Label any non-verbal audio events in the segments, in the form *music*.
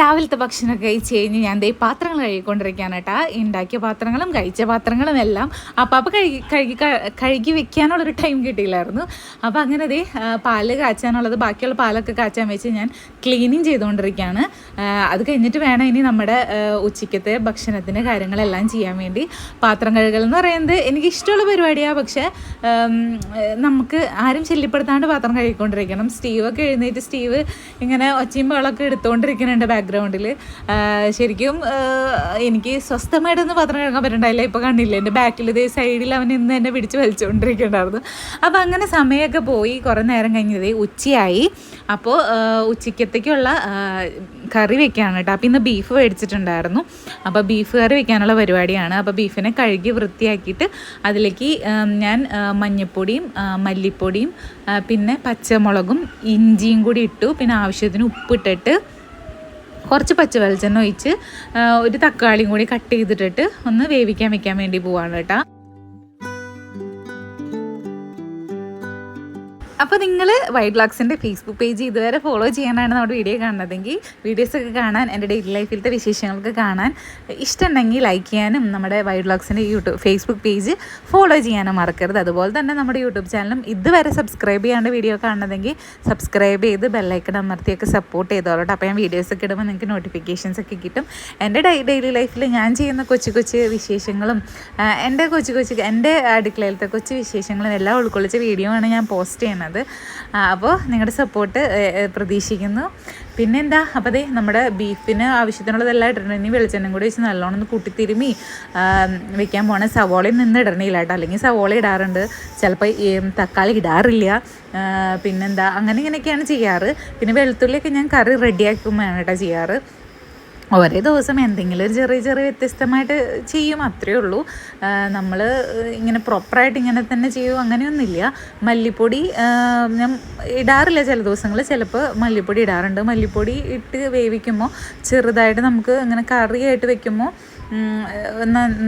രാവിലത്തെ ഭക്ഷണം കഴിച്ച് കഴിഞ്ഞ് ഞാൻ ദേ പാത്രങ്ങൾ കഴുകിക്കൊണ്ടിരിക്കുകയാണ് കേട്ടാ ഉണ്ടാക്കിയ പാത്രങ്ങളും കഴിച്ച പാത്രങ്ങളും എല്ലാം അപ്പം അപ്പം കഴുകി കഴുകി കഴുകി വെക്കാനുള്ളൊരു ടൈം കിട്ടിയില്ലായിരുന്നു. അപ്പോൾ അങ്ങനെ ദേ പാൽ കാച്ചാനുള്ളത് ബാക്കിയുള്ള പാലൊക്കെ കാച്ചാൻ വെച്ച് ഞാൻ ക്ലീനിങ് ചെയ്തുകൊണ്ടിരിക്കുകയാണ്. അത് കഴിഞ്ഞിട്ട് വേണം ഇനി നമ്മുടെ ഉച്ചയ്ക്കത്തെ ഭക്ഷണത്തിന്റെ കാര്യങ്ങളെല്ലാം ചെയ്യാൻ വേണ്ടി. പാത്രം കഴുകൽ എന്ന് പറയുന്നത് എനിക്ക് ഇഷ്ടമുള്ള പരിപാടിയാണ് പക്ഷേ നമുക്ക് ആരും ശല്യപ്പെടുത്താണ്ട് പാത്രം കഴുകിക്കൊണ്ടിരിക്കണം. സ്റ്റീവൊക്കെ എഴുന്നേറ്റ് സ്റ്റീവ് ഇങ്ങനെ ഒച്ചയും ബഹളമൊക്കെ എടുത്തുകൊണ്ടിരിക്കുന്നുണ്ട് ബാക്ക്ഗ്രൗണ്ടിൽ ശരിക്കും എനിക്ക് സ്വസ്ഥമായിട്ടൊന്നും പത്രം കിടക്കാൻ പറ്റണ്ടായില്ല. ഇപ്പോൾ കണ്ടില്ല എന്റെ ബാക്കിൽ ഇതേ സൈഡിൽ അവൻ ഇന്ന് എന്നെ പിടിച്ച് വലിച്ചുകൊണ്ടിരിക്കുന്നുണ്ടായിരുന്നു അപ്പോൾ അങ്ങനെ സമയമൊക്കെ പോയി. കുറേ നേരം കഴിഞ്ഞത് ഉച്ചയായി. അപ്പോൾ ഉച്ചയ്ക്കത്തേക്കുള്ള കറി വെക്കുകയാണ് കേട്ടോ. അപ്പോൾ ഇന്ന് ബീഫ് മേടിച്ചിട്ടുണ്ടായിരുന്നു. അപ്പോൾ ബീഫ് കറി വെക്കാനുള്ള പരിപാടിയാണ്. അപ്പോൾ ബീഫിനെ കഴുകി വൃത്തിയാക്കിയിട്ട് അതിലേക്ക് ഞാൻ മഞ്ഞൾപ്പൊടിയും മല്ലിപ്പൊടിയും പിന്നെ പച്ചമുളകും ഇഞ്ചിയും കൂടി ഇട്ടു. പിന്നെ ആവശ്യത്തിന് ഉപ്പിട്ടിട്ട് കുറച്ച് പച്ച വെളിച്ചെണ്ണ ഒഴിച്ച് ഒരു തക്കാളിയും കൂടി കട്ട് ചെയ്തിട്ടിട്ട് ഒന്ന് വേവിക്കാൻ വെക്കാൻ വേണ്ടി പോവാണ് കേട്ടോ. അപ്പോൾ നിങ്ങൾ വൈഡ് ബ്ലോഗ്സിന്റെ ഫേസ്ബുക്ക് പേജ് ഇതുവരെ ഫോളോ ചെയ്യാനാണ് നമ്മുടെ വീഡിയോ കാണുന്നതെങ്കിൽ വീഡിയോസൊക്കെ കാണാൻ എന്റെ ഡെയിലി ലൈഫിലത്തെ വിശേഷങ്ങളൊക്കെ കാണാൻ ഇഷ്ടമുണ്ടെങ്കിൽ ലൈക്ക് ചെയ്യാനും നമ്മുടെ വൈഡ് ബ്ലോഗ്സിന്റെ യൂട്യൂബ് ഫേസ്ബുക്ക് പേജ് ഫോളോ ചെയ്യാനും മറക്കരുത്. അതുപോലെ തന്നെ നമ്മുടെ യൂട്യൂബ് ചാനലും ഇതുവരെ സബ്സ്ക്രൈബ് ചെയ്യാണ്ട് വീഡിയോ കാണുന്നതെങ്കിൽ സബ്സ്ക്രൈബ് ചെയ്ത് ബെല്ലൈക്കൺ അമർത്തിയൊക്കെ സപ്പോർട്ട് ചെയ്തോളൂ അപ്പോൾ ഞാൻ വീഡിയോസൊക്കെ ഇടുമ്പോൾ നിങ്ങൾക്ക് നോട്ടിഫിക്കേഷൻസ് ഒക്കെ കിട്ടും. എന്റെ ഡെയിലി ലൈഫിൽ ഞാൻ ചെയ്യുന്ന കൊച്ചു കൊച്ചു വിശേഷങ്ങളും എന്റെ കൊച്ചു കൊച്ചു എന്റെ അടുക്കളയിലത്തെ കൊച്ചു വിശേഷങ്ങളും എല്ലാം ഉൾക്കൊള്ളിച്ച വീഡിയോ ആണ് ഞാൻ പോസ്റ്റ് ചെയ്യുന്നത്. ആ, അപ്പോൾ നിങ്ങളുടെ സപ്പോർട്ട് പ്രതീക്ഷിക്കുന്നു. പിന്നെന്താ അപ്പോൾ അതെ നമ്മുടെ ബീഫിന് ആവശ്യത്തിനുള്ളതെല്ലാം ഇടണം. ഇനി കൂടി വെച്ച് നല്ലോണം ഒന്ന് കൂട്ടിത്തിരുമി വെക്കാൻ പോണ സവോളയിൽ നിന്ന് ഇടണില്ല കേട്ടോ. അല്ലെങ്കിൽ സവോള ഇടാറുണ്ട്. ചിലപ്പോൾ തക്കാളി ഇടാറില്ല. പിന്നെന്താ അങ്ങനെ ഇങ്ങനെയൊക്കെയാണ് ചെയ്യാറ്. പിന്നെ വെളുത്തുള്ളിയൊക്കെ ഞാൻ കറി റെഡിയാക്കുമ്പോഴാണ് കേട്ടോ ചെയ്യാറ്. ഒരേ ദിവസം എന്തെങ്കിലും ഒരു ചെറിയ ചെറിയ വ്യത്യസ്തമായിട്ട് ചെയ്യും അത്രയേ ഉള്ളൂ. നമ്മൾ ഇങ്ങനെ പ്രോപ്പറായിട്ട് ഇങ്ങനെ തന്നെ ചെയ്യും അങ്ങനെയൊന്നുമില്ല. മല്ലിപ്പൊടി ഞാൻ ഇടാറില്ല ചില ദിവസങ്ങൾ ചിലപ്പോൾ മല്ലിപ്പൊടി ഇടാറുണ്ട്. മല്ലിപ്പൊടി ഇട്ട് വേവിക്കുമ്പോൾ ചെറുതായിട്ട് നമുക്ക് അങ്ങനെ കറിയായിട്ട് വെക്കുമ്പോൾ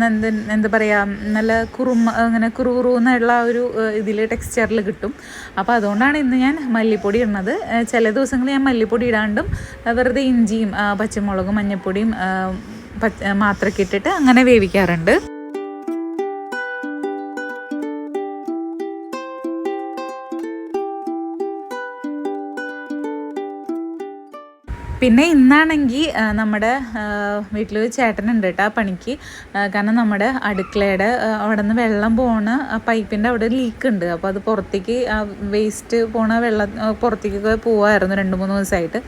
എന്ത് എന്താ പറയുക നല്ല കുറുമ അങ്ങനെ കുറു കുറു എന്നുള്ള ഒരു ഇതിൽ ടെക്സ്ചറിൽ കിട്ടും. അപ്പോൾ അതുകൊണ്ടാണ് ഇന്ന് ഞാൻ മല്ലിപ്പൊടി ഇടുന്നത്. ചില ദിവസങ്ങളിൽ ഞാൻ മല്ലിപ്പൊടി ഇടാണ്ടും വെറുതെ ഇഞ്ചിയും പച്ചമുളകും മഞ്ഞൾപ്പൊടിയും പച്ച മാത്രമൊക്കെ അങ്ങനെ വേവിക്കാറുണ്ട്. പിന്നെ ഇന്നാണെങ്കിൽ നമ്മുടെ വീട്ടിൽ ചേട്ടനുണ്ട് കേട്ടോ പണിക്ക്. കാരണം നമ്മുടെ അടുക്കളയുടെ അവിടെ നിന്ന് വെള്ളം പോണ പൈപ്പിന്റെ അവിടെ ലീക്ക് ഉണ്ട്. അപ്പോൾ അത് പുറത്തേക്ക് വേസ്റ്റ് പോണ വെള്ളം പുറത്തേക്കൊക്കെ പോവായിരുന്നു രണ്ട് മൂന്ന് ദിവസമായിട്ട്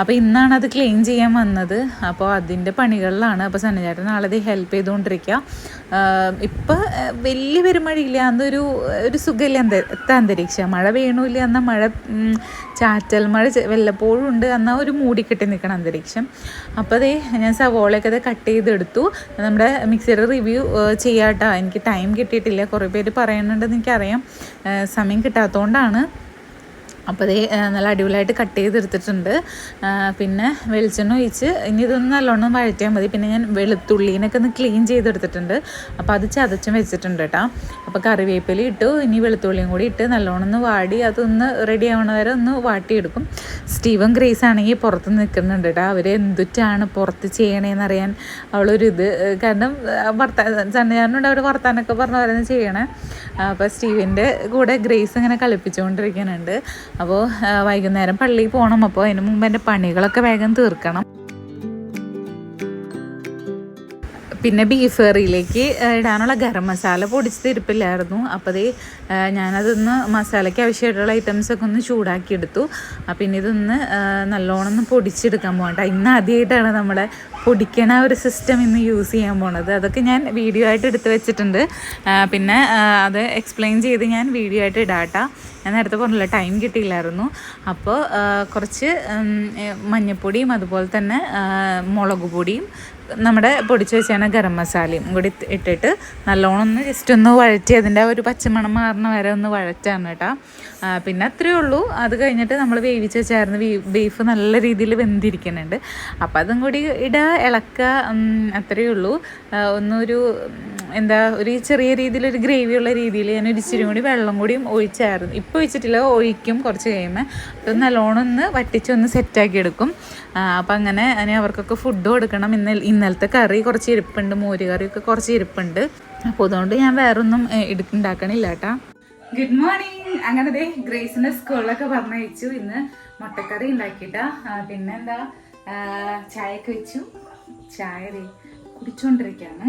അപ്പോൾ ഇന്നാണ് അത് ക്ലീൻ ചെയ്യാൻ വന്നത്. അപ്പോൾ അതിന്റെ പണികളിലാണ്. അപ്പോൾ സന്നിചേട്ടൻ നാളെ ഹെൽപ്പ് ചെയ്തുകൊണ്ടിരിക്കുക ഇപ്പോൾ വലിയ പെരുമഴയില്ല. അന്നൊരു ഒരു സുഖമില്ല അന്ത അന്തരീക്ഷം. മഴ വീണില്ല എന്നാൽ മഴ ചാറ്റൽ മഴ വല്ലപ്പോഴും ഉണ്ട്. എന്നാൽ ഒരു മൂടിക്കെട്ടി നിൽക്കണം അന്തരീക്ഷം. അപ്പോൾ അതേ ഞാൻ സവോളയൊക്കെ അത് കട്ട് ചെയ്തെടുത്തു. നമ്മുടെ മിക്സിയുടെ റിവ്യൂ ചെയ്യാട്ടോ. എനിക്ക് ടൈം കിട്ടിയിട്ടില്ല. കുറേ പേര് പറയുന്നുണ്ടെന്ന് എനിക്കറിയാം. സമയം കിട്ടാത്തതുകൊണ്ടാണ് അപ്പോൾ അതേ നല്ല അടിപൊളിയായിട്ട് കട്ട് ചെയ്തെടുത്തിട്ടുണ്ട്. പിന്നെ വെളിച്ചെണ്ണ ഒഴിച്ച് ഇനി ഇതൊന്ന് നല്ലോണം വഴറ്റിയാൽ മതി. പിന്നെ ഞാൻ വെളുത്തുള്ളീനൊക്കെ ഒന്ന് ക്ലീൻ ചെയ്തെടുത്തിട്ടുണ്ട്. അപ്പോൾ അത് ചതച്ചും വെച്ചിട്ടുണ്ട് കേട്ടോ. അപ്പോൾ കറിവേപ്പില ഇട്ടു ഇനി വെളുത്തുള്ളിയും കൂടി ഇട്ട് നല്ലോണം ഒന്ന് വാടി അതൊന്ന് റെഡി ആവണ വരെ ഒന്ന് വാട്ടിയെടുക്കും. സ്റ്റീവൻ ഗ്രേസ് ആണെങ്കിൽ പുറത്ത് നിൽക്കുന്നുണ്ട് കേട്ടോ. അവർ എന്തുറ്റാണ് പുറത്ത് ചെയ്യണേന്നറിയാൻ അവളൊരു ഇത് കാരണം വർത്താൻ ചന്നയാനുണ്ട് അവർ വർത്താനൊക്കെ പറഞ്ഞ പോലെ ചെയ്യണേ. അപ്പോൾ സ്റ്റീവിന്റെ കൂടെ ഗ്രേസ് ഇങ്ങനെ കളിപ്പിച്ചുകൊണ്ടിരിക്കുന്നുണ്ട്. അപ്പോൾ വൈകുന്നേരം പള്ളിയിൽ പോകണം അപ്പോൾ അതിന് മുമ്പ് എന്റെ പണികളൊക്കെ വേഗം തീർക്കണം. പിന്നെ ബീഫ് കറിയിലേക്ക് ഇടാനുള്ള ഗരം മസാല പൊടിച്ച് തിരുപ്പില്ലായിരുന്നു അപ്പോൾ അതേ ഞാനതൊന്ന് മസാലയ്ക്ക് ആവശ്യമായിട്ടുള്ള ഐറ്റംസൊക്കെ ഒന്ന് ചൂടാക്കി എടുത്തു അപ്പം ഇനി ഇതൊന്ന് നല്ലോണം ഒന്ന് പൊടിച്ചെടുക്കാൻ പോകണ്ട ഇന്ന് ആദ്യമായിട്ടാണ് നമ്മുടെ പൊടിക്കണ ഒരു സിസ്റ്റം ഇന്ന് യൂസ് ചെയ്യാൻ പോണത്. അതൊക്കെ ഞാൻ വീഡിയോ ആയിട്ട് എടുത്ത് വെച്ചിട്ടുണ്ട്. പിന്നെ അത് എക്സ്പ്ലെയിൻ ചെയ്ത് ഞാൻ വീഡിയോ ആയിട്ട് ഇടാട്ടാ ഞാൻ നേരത്തെ പറഞ്ഞില്ല ടൈം കിട്ടിയില്ലായിരുന്നു. അപ്പോൾ കുറച്ച് മഞ്ഞപ്പൊടിയും അതുപോലെ തന്നെ മുളക് പൊടിയും നമ്മുടെ പൊടിച്ച് വെച്ചാണ് ഗരം മസാലയും കൂടി ഇട്ടിട്ട് നല്ലോണം ഒന്ന് ജസ്റ്റ് ഒന്ന് വഴറ്റി അതിന്റെ ഒരു പച്ചമണം മാറുന്ന വരെ ഒന്ന് വഴറ്റാണ് കേട്ടോ. പിന്നെ അത്രയേ ഉള്ളൂ. അത് കഴിഞ്ഞിട്ട് നമ്മൾ വേവിച്ച് വെച്ചായിരുന്നു ബീഫ് നല്ല രീതിയിൽ വെന്തിരിക്കുന്നുണ്ട്. അപ്പം അതും കൂടി ഇടുക ഇളക്കുക അത്രയേ ഉള്ളൂ. ഒന്നൊരു എന്താ ഒരു ചെറിയ രീതിയിലൊരു ഗ്രേവി ഉള്ള രീതിയിൽ ഞാൻ ഒരു ഇച്ചിരി കൂടി വെള്ളം കൂടിയും ഒഴിച്ചായിരുന്നു. ഇപ്പോൾ ഒഴിച്ചിട്ടില്ല ഒഴിക്കും കുറച്ച് കഴിയുമ്പോൾ അപ്പം നല്ലോണം ഒന്ന് വറ്റിച്ചൊന്ന് സെറ്റാക്കി എടുക്കും. അപ്പം അങ്ങനെ അതിന് അവർക്കൊക്കെ ഫുഡ് കൊടുക്കണം. ഇന്ന ഇന്നലത്തെ കറി കുറച്ച് ഇരിപ്പുണ്ട് മോര് കറിയൊക്കെ കുറച്ച് ഇരിപ്പുണ്ട്. അപ്പോൾ അതുകൊണ്ട് ഞാൻ വേറൊന്നും ഉണ്ടാക്കണില്ല കേട്ടാ. ഗുഡ് മോർണിംഗ് അങ്ങനെ ദേ ഗ്രേസിന്റെ സ്കൂളിലൊക്കെ പറഞ്ഞയച്ചു. ഇന്ന് മുട്ടക്കറി ഉണ്ടാക്കിയിട്ടാ. പിന്നെന്താ? ചായയൊക്കെ വെച്ചു. ചായ ദേ കുടിച്ചോണ്ടിരിക്കാണ്.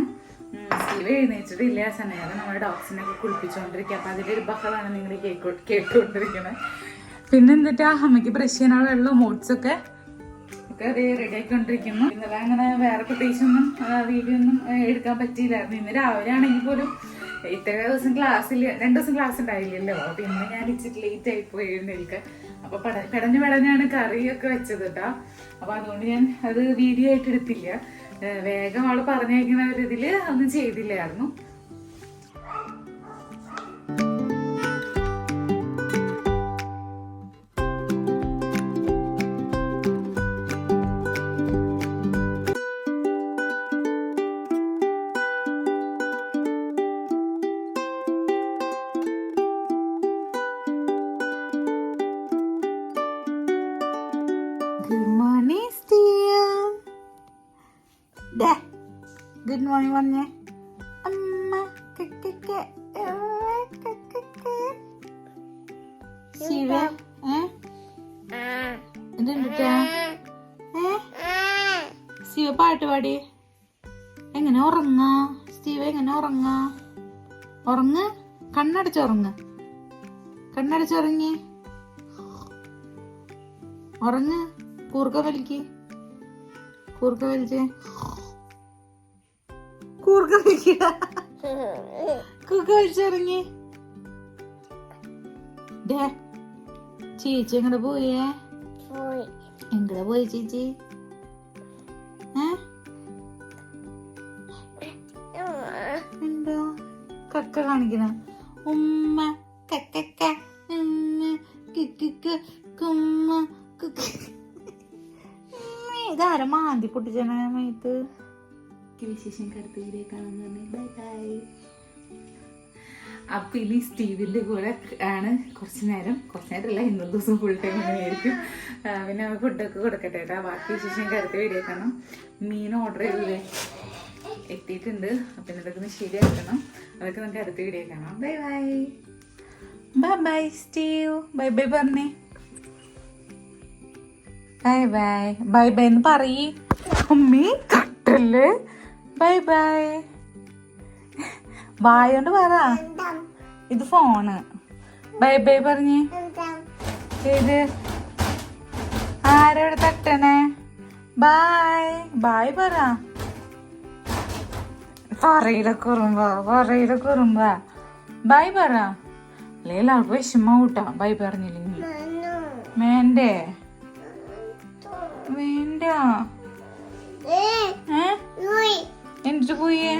ഉം, സ്റ്റീവ് എഴുന്നേറ്റിട്ടില്ല സമയത്ത്. നമ്മുടെ ഡോഗ്സിനൊക്കെ കുളിപ്പിച്ചുകൊണ്ടിരിക്കുക അപ്പൊ ഒരു ബഹളാണ് നിങ്ങൾ കേക്കോ കേട്ടുകൊണ്ടിരിക്കുന്നത് പിന്നെ എന്നിട്ടാ അമ്മയ്ക്ക് ബ്രഷ് ചെയ്യാനുള്ള വെള്ളം ഓട്സൊക്കെ ഒക്കെ അത് റെഡി ആയിക്കൊണ്ടിരിക്കുന്നു ഇന്നലെ അങ്ങനെ വേറെ പ്രത്യേകിച്ചൊന്നും വീഡിയോ ഒന്നും എടുക്കാൻ പറ്റിയില്ലായിരുന്നു. ഇന്ന് രാവിലെ ആണെങ്കിൽ പോലും ഇത്ര ദിവസം ക്ലാസ്സിൽ രണ്ടു ദിവസം ക്ലാസ് ഉണ്ടായില്ലല്ലോ. അപ്പൊ ഞാൻ ഇച്ചിരി ലേറ്റ് ആയി പോയി എഴുന്നേൽക്ക് അപ്പൊ പട- പെടഞ്ഞു പെടഞ്ഞാണ് കറിയൊക്കെ വെച്ചത് കേട്ടോ അപ്പൊ അതുകൊണ്ട് ഞാൻ അത് വീഡിയോ ആയിട്ട് എടുത്തില്ല. വേഗം അവൾ പറഞ്ഞേക്കുന്ന ഒരു ഇതിൽ ഒന്നും ചെയ്തില്ലായിരുന്നു. ഗുഡ് മോർണിംഗ് പറഞ്ഞേ അമ്മ. ശിവ ഏ? ശിവ പാട്ട് പാടി. എങ്ങനെ ഉറങ്ങാ? സ്റ്റീവ് എങ്ങനെ ഉറങ്ങാ? ഉറങ്ങ്. കണ്ണടച്ചുറങ്ങ് കണ്ണടച്ചുറങ്ങി ഉറങ്ങ്. കൂർക്ക വലിക്ക്. കൂർക്ക വലിച്ച്. *laughs* കൂർക്ക വലിക്കുക കൂർക്ക വെച്ചിറങ്ങി. ചേച്ചി എങ്ങടെ പോയേ? എങ്ങടെ പോയി ചേച്ചി? ഏ? കക്ക കാണിക്കണ. ഉമ്മ കക്കക്ക കുക്ക്. ഇതാരാ മാന്തി പൊട്ടിച്ചണ മയത്ത് വിശേഷം കടുത്ത വീഡിയോ ബൈ ബൈ അപ്പൊ ഇനി സ്റ്റീവിന്റെ കൂടെ ആണ് കുറച്ച് നേരം. കുറച്ച് അല്ല ഇന്നത്തെ ദിവസം ഫുൾ ടൈം ആയിരിക്കും പിന്നെ ഫുഡൊക്കെ കൊടുക്കട്ടെ കേട്ടോ. ബാക്കി വിശേഷം കരുത്തി വീഡിയോ കാണാം. മീൻ ഓർഡർ ചെയ്തില്ലേ എത്തിയിട്ടുണ്ട്. അപ്പൊ ഇതൊക്കെ ഒന്ന് ശരിയാക്കണം. അതൊക്കെ നമുക്ക് അടുത്ത വീഡിയോ കാണാം. Bye bye bye bye Steve bye bye പറഞ്ഞേ. ബൈ ബൈ ബൈ ബൈ എന്ന് പറയ്. അമ്മീ കട്ടല്ലേ. ബൈ ബൈ വായോണ്ട് പറ. ഇത് ഫോണ് ബൈ ബൈ പറഞ്ഞേ. ഇത് ആരോട് തട്ടണേ? ബായ് ബായ് പറ. പറയില കുറുമ്പ പറയില കുറുമ്പ. ബായ് പറ. അല്ലെങ്കിൽ വിഷമ കൂട്ടാ. ബൈ പറഞ്ഞില്ലെങ്കിൽ വേണ്ടേ? വേണ്ട. ഏ? എന്നിട്ട് പോയേ